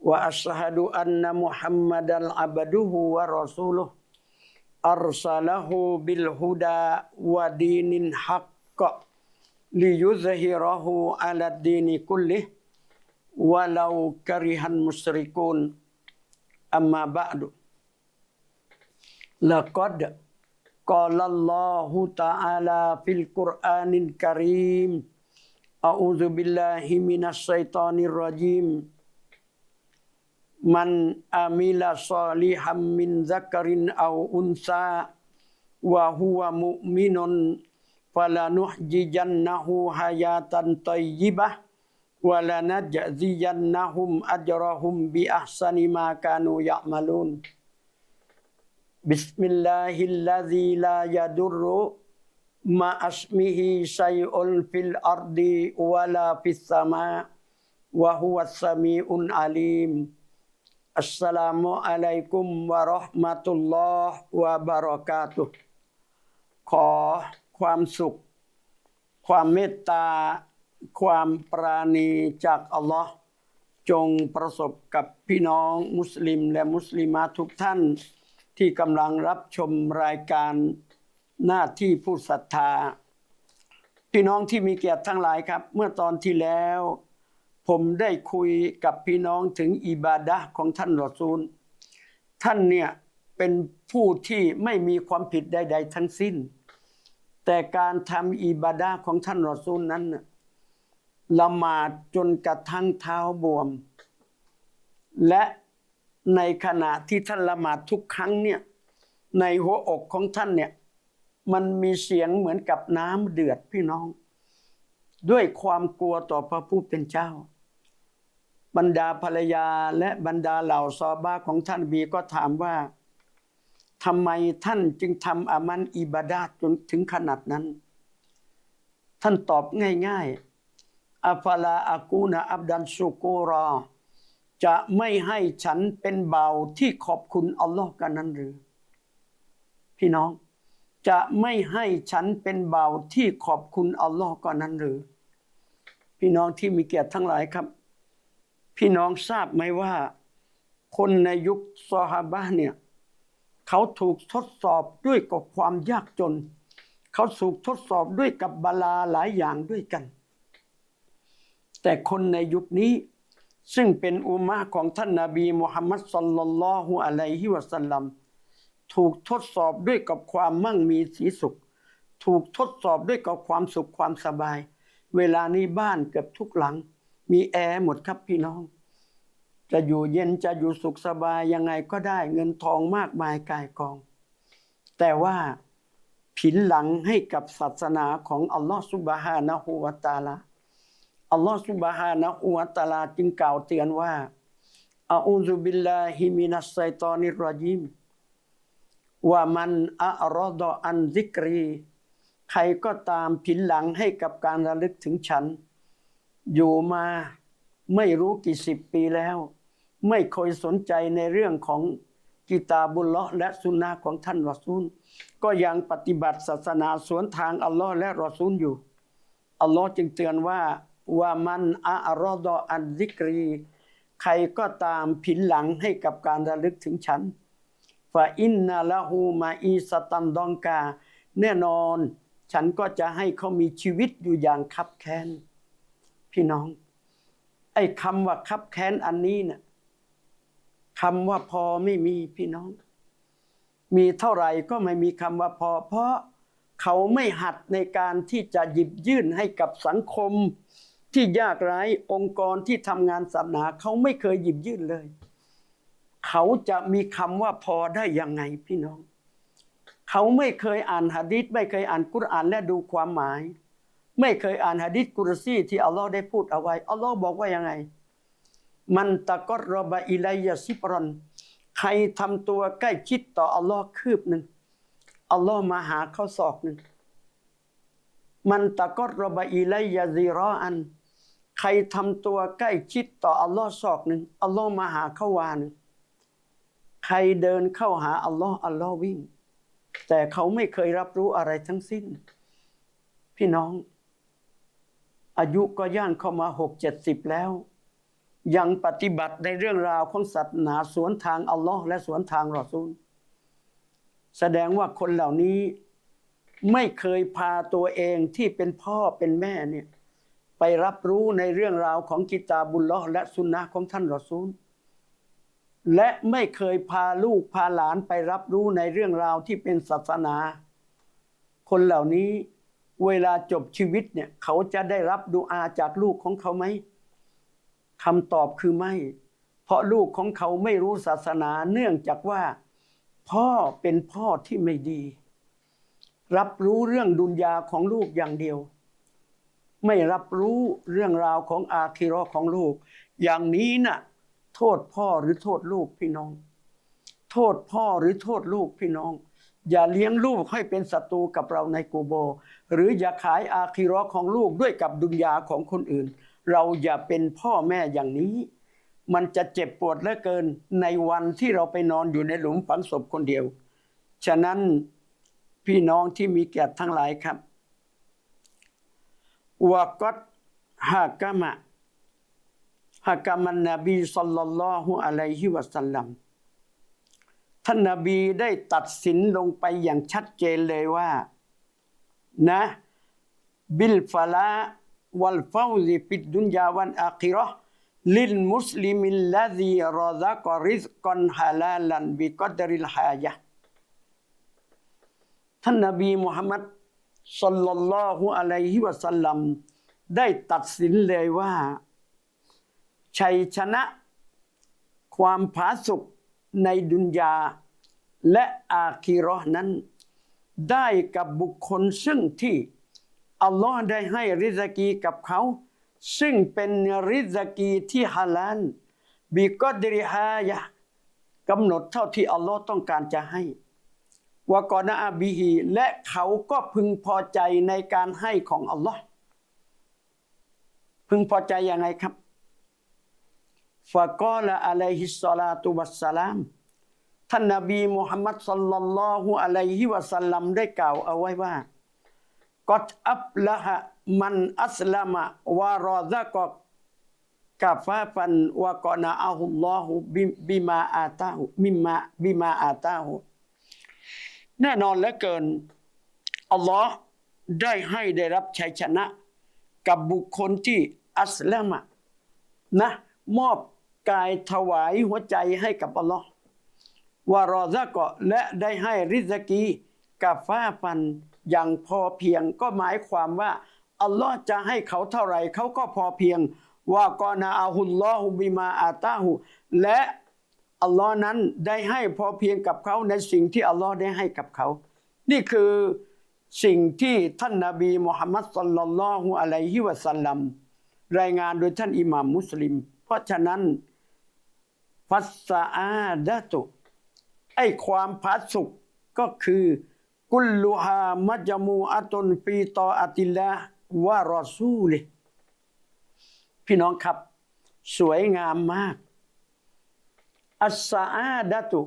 وأشهد أن محمدا عبده ورسوله أرسله بالهدى ودين الحق ليظهره على الدين كله ولو كره المشركون أما بعد لقد قال الله تعالى في القرآن الكريم أعوذ بالله من الشيطان الرجيم من عمل Assalamualaikum warahmatullah wabarakatuh ขอความสุข ความเมตตา ความปราณีจากอัลลอฮ์จงประสบกับพี่น้องมุสลิมและมุสลิมาทุกท่าน ที่กำลังรับชมรายการหน้าที่ผู้ศรัทธา พี่น้องที่มีเกียรติทั้งหลายครับ เมื่อตอนที่แล้ว ผมได้คุยกับพี่น้องถึงอิบาดะของท่านรอซูล ท่านเนี่ยเป็นผู้ที่ไม่มีความผิดใด ๆ ทั้งสิ้น แต่การทำอิบาดะของท่านรอซูลนั้นน่ะละหมาดจนกระทั่งเท้าบวม และในขณะที่ท่านละหมาดทุกครั้งเนี่ยในหัวอกของท่านเนี่ยมันมีเสียงเหมือนกับน้ำเดือดพี่น้อง ด้วยความกลัวต่อพระผู้เป็นเจ้า บรรดาภรรยาและบรรดาเหล่าซอบาของท่านบีก็ถามว่าทำไมท่านจึงทำอามันอิบาดาตจนถึงขนาดนั้น ท่านตอบง่ายๆอัฟลาอากูนะอับดันสุกูรอ จะไม่ให้ฉันเป็นเบาที่ขอบคุณอัลลอฮ์กันนั้นหรือ พี่น้องจะไม่ให้ฉันเป็นเบาที่ขอบคุณอัลลอฮ์ก่อนนั้นหรือ พี่น้องที่มีเกียรติทั้งหลายครับ พี่น้องทราบไหมว่า คนในยุคซอฮาบะเนี่ยเขาถูกทดสอบด้วยกับความยากจน เขาถูกทดสอบด้วยกับบาลาหลายอย่างด้วยกัน แต่คนในยุคนี้ซึ่งเป็นอุมมะของท่านนาบีมุฮัมมัดสัลลัลลอฮุอะลัยฮิวะสัลลัมถูกทดสอบด้วยกับความมั่งมีสีสุข ถูกทดสอบด้วยกับความสุขความสบาย เวลานี้บ้านเกือบทุกหลัง มีแอร์หมดครับพี่น้อง จะอยู่เย็นจะอยู่สุขสบายยังไงก็ได้เงินทองมากมายกายกอง แต่ว่าผินหลังให้กับศาสนาของอัลลอฮฺสุบฮานะฮูวะตาลาอัลลอฮฺสุบฮานะฮูวะตาลาจึงกล่าวเตือนว่าอาอูซุบิลลาฮิมินัสไซตอนิรรจีมว่ามันอะรอดออันซิกรี ใครก็ตามผินหลังให้กับการระลึกถึงฉัน อยู่มาไม่รู้กี่สิบปีแล้ว ไม่เคยสนใจในเรื่องของกิตาบุลเลาะและสุนนะของท่านรอซูล ก็ยังปฏิบัติศาสนาสวนทางอัลลอฮ์และรอซูลอยู่ อัลลอฮ์จึงเตือนว่าว่ามันอะรอดออันซิกรี ใครก็ตามผินหลังให้กับการระลึกถึงฉันฟาอินนาละหูมาอีสตันดองกา แน่นอน ฉันก็จะให้เขามีชีวิตอยู่อย่างคับแค้น พี่น้อง ไอ้คำว่าคับแค้นอันนี้เนี่ยคำว่าพอไม่มีพี่น้อง มีเท่าไหร่ก็ไม่มีคำว่าพอ เพราะเขาไม่หัดในการที่จะหยิบยื่นให้กับสังคม ที่ยากไร้องค์กรที่ทำงานศาสนาเขาไม่เคยหยิบยื่นเลย เขาจะมีคำว่าพอได้ยังไงพี่น้อง เขาไม่เคยอ่านหะดีษไม่เคยอ่านกุรอานและดูความหมาย ไม่เคยอ่านหะดีษกุรซีที่อัลลอฮ์ได้พูดเอาไว้อัลลอฮ์บอกว่ายังไง มันตะกอรบะอิลัยซิบรอน ใครทำตัวใกล้ชิดต่ออัลลอฮ์คืบหนึ่งอัลลอฮ์มาหาเขาศอกหนึ่งมันตะกอรบะอิลัยซีรออัน ใครทำตัวใกล้ชิดต่ออัลลอฮ์ศอกหนึ่งอัลลอฮ์มาหาเขาวาหนึ่งใครเดินเข้าหาอัลลอฮ์อัลลอฮ์วิ่ง แต่เขาไม่เคยรับรู้อะไรทั้งสิ้น พี่น้อง อายุก็ย่างเข้ามาหกเจ็ดสิบแล้ว ยังปฏิบัติในเรื่องราวของศาสนาสวนทางอัลลอฮ์และสวนทางรอซูล แสดงว่าคนเหล่านี้ไม่เคยพาตัวเองที่เป็นพ่อเป็นแม่เนี่ยไปรับรู้ในเรื่องราวของกิตาบุลลอฮ์และสุนนะของท่านรอซูล และไม่เคยพาลูกพาหลานไปรับรู้ในเรื่องราวที่เป็นศาสนา คนเหล่านี้ เวลาจบชีวิตเนี่ยเขาจะได้รับดูอาจากลูกของเขาไหมคำตอบคือไม่ เพราะลูกของเขาไม่รู้ศาสนาเนื่องจากว่า พ่อเป็นพ่อที่ไม่ดี รับรู้เรื่องดุนยาของลูกอย่างเดียว ไม่รับรู้เรื่องราวของอาคิรอของลูก อย่างนี้น่ะโทษพ่อหรือโทษลูกพี่น้อง โทษพ่อหรือโทษลูกพี่น้อง อย่าเลี้ยงลูกให้เป็นศัตรูกับเราในกูโบ หรืออย่าขายอาคิรอของลูกด้วยกับดุนยาของคนอื่น เราอย่าเป็นพ่อแม่อย่างนี้ มันจะเจ็บปวดเหลือเกินในวันที่เราไปนอนอยู่ในหลุมฝังศพคนเดียว ฉะนั้นพี่น้องที่มีเกียรติทั้งหลายครับวะกัดฮากะมะฮากามันนบีสัลลัลลอฮุอะลัยฮิวะสัลลัม ท่านนบีได้ตัดสินลงไปอย่างชัดเจนเลยว่า นะ บิลฟาลาวัลฟาวซิฟิดดุนยาวันอาคิราะห์ลิลมุสลิมิลลาซีรอซักริซกันฮาลาลันบิกอดริลฮายะท่านนบีมุฮัมมัดสัลลัลลอฮุอะลัยฮิวะสัลลัมได้ตัดสินเลยว่า ชัยชนะ ความผาสุก ในดุนยาและอาคีราะห์นั้น ได้กับบุคคลซึ่งที่อัลลอฮ์ได้ให้ริซกีกับเขา ซึ่งเป็นริซกีที่ฮาลาลบีกอดริฮายะกำหนดเท่าที่อัลลอฮ์ต้องการจะให้วากอนาอาบีฮีและเขาก็พึงพอใจในการให้ของอัลลอฮ์พึงพอใจยังไงครับ ฟะกอละอะลัยฮิสซาลาตุวัสสลาม ท่านนบีมุฮัมมัดสัลลัลลอฮุอะลัยฮิวะสัลลัมได้กล่าวเอาไว้ว่ากอดอับละฮะมันอัสลามะวารอซะกอกาฟาฟันวะกอนาอัลลอฮุบิบิมาอาตาหุมิมาบิมาอาตาหุแน่นอนเหลือเกิน อัลลอฮ์ได้ให้ได้รับชัยชนะ กับบุคคลที่อัสลามะนะ มอบ กายถวายหัวใจให้กับอัลลอฮ์วารอซะกอและได้ให้ริซกีกาฟ้าฟันอย่างพอเพียงก็หมายความว่าอัลลอฮ์จะให้เขาเท่าไรเขาก็พอเพียงว่ากอนาอาฮุลลอฮุบิมาอาตาหุและอัลลอฮ์นั้นได้ให้พอเพียงกับเขาในสิ่งที่อัลลอฮ์ได้ให้กับเขา นี่คือสิ่งที่ท่านนาบีมุฮัมมัดสัลลัลลอฮุอะลัยฮิวะสัลลัมรายงานโดยท่านอิหม่ามมุสลิม เพราะฉะนั้น ฟัสซาอาดะตุไอความผาสุกก็คือ กุลลุฮามัจมูอะตุนฟีตออาติลลาวะรอซูลิพี่น้องครับ สวยงามมาก อัสซาอาดะตุ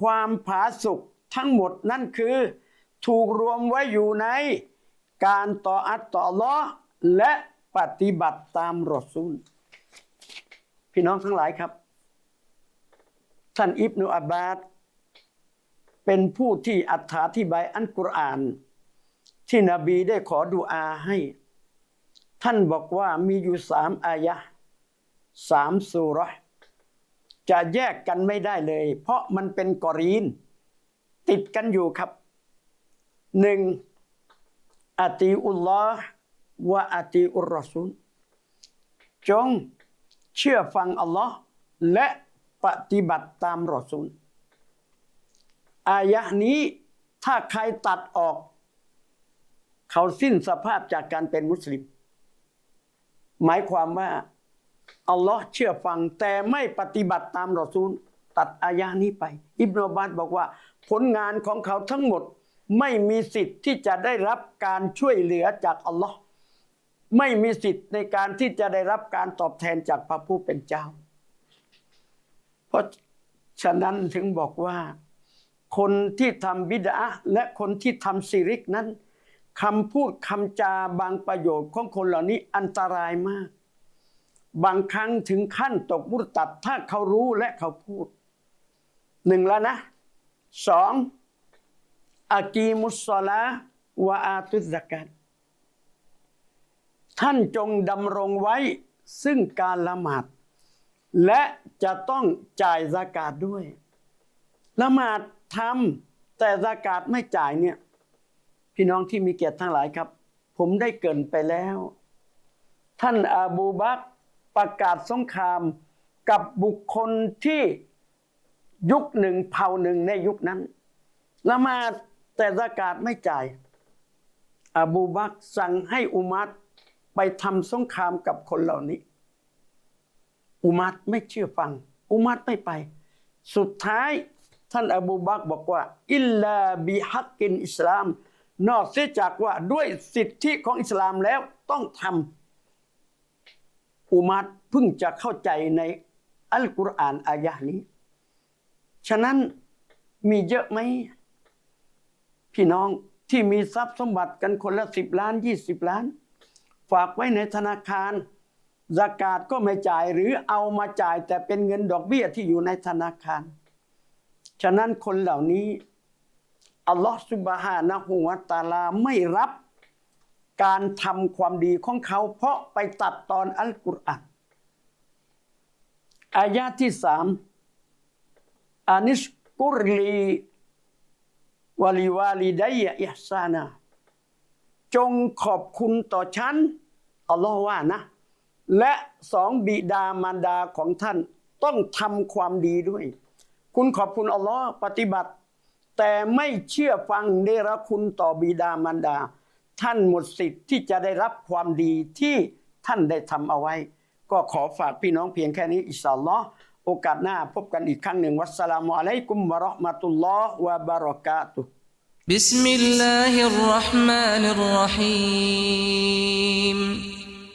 ความผาสุกทั้งหมดนั่นคือ ถูกรวมไว้อยู่ใน การต่ออัตต่อลลอและปฏิบัติตามรอซูล พี่น้องทั้งหลายครับ ท่านอิบนุอับบาดเป็นผู้ที่อธิบายอันกุรอาน ที่นบีได้ขอดุอาให้ ท่านบอกว่ามีอยู่สามอายะห์สามสุราะห์จะแยกกันไม่ได้เลย เพราะมันเป็นกอรีน ติดกันอยู่ครับหนึ่งอตีอุลลอฮ์วะอตีอุรรอซูลจงเชื่อฟังอัลลอฮ์และ ปฏิบัติตามรอซูลอายะนี้ถ้าใครตัดออก เขาสิ้นสภาพจากการเป็นมุสลิม หมายความว่า อัลลอฮ์เชื่อฟังแต่ไม่ปฏิบัติตามรอซูล ตัดอายะนี้ไป อิบนาบาสบอกว่า ผลงานของเขาทั้งหมดไม่มีสิทธิ์ที่จะได้รับการช่วยเหลือจากอัลลอฮ์ไม่มีสิทธิ์ในการที่จะได้รับการตอบแทนจากพระผู้เป็นเจ้า เพราะฉะนั้นถึงบอกว่า คนที่ทำบิดาและคนที่ทำสิริกนั้นคำพูดคำจาบางประโยชน์ของคนเหล่านี้อันตรายมาก บางครั้งถึงขั้นตกมุตตัดถ้าเขารู้และเขาพูดหนึ่งแล้วนะสองอากีมุสลาวะอาตุสกาตท่านจงดำรงไว้ซึ่งการละหมาด และจะต้องจ่ายสากาศด้วยละหมาดทำแต่สากาศไม่จ่ายเนี่ย พี่น้องที่มีเกียรติทั้งหลายครับ ผมได้เกินไปแล้ว ท่านอาบูบักประกาศสงครามกับบุคคลที่ยุคหนึ่งเผ่าหนึ่งในยุคนั้นละหมาดแต่สากาศไม่จ่าย อาบูบักสั่งให้อุมัดไปทำสงครามกับคนเหล่านี้ อุมัดไม่เชื่อฟัง อุมัดไม่ไป สุดท้ายท่านอบูบักบอกว่า อิลลาบิฮักกินอิสลาม นอกเสียจากว่าด้วยสิทธิของอิสลามแล้วต้องทำอุมัดเพิ่งจะเข้าใจในอัลกุรอานอายะนี้ ฉะนั้นมีเยอะไหมพี่น้องที่มีทรัพย์สมบัติกันคนละสิบล้านยี่สิบล้าน ฝากไว้ในธนาคาร สกาศก็ไม่จ่ายหรือเอามาจ่ายแต่เป็นเงินดอกเบี้ยที่อยู่ในธนาคาร ฉะนั้นคนเหล่านี้อัลลอฮฺสุบฮานะฮูวะตาลาไม่รับการทำความดีของเขา เพราะไปตัดตอนอัลกุรอานอายะที่สามอานิสกุรลีวาลิวาลิดัยอิฮซานา จงขอบคุณต่อฉัน อัลลอฮ์ว่านะ และสองบิดามารดาของท่านต้องทำความดีด้วย คุณขอบคุณอัลลอฮ์ปฏิบัติ แต่ไม่เชื่อฟังเนรคุณต่อบิดามารดา ท่านหมดสิทธิ์ที่จะได้รับความดีที่ท่านได้ทำเอาไว้ ก็ขอฝากพี่น้องเพียงแค่นี้อิสลลอฮ์โอกาสหน้าพบกันอีกครั้งหนึ่ง วัสสลามุอะลัยกุมวะเราะห์มะตุลลอฮ์วะบารอกาตุฮ์ بسم الله الرحمن الرحيم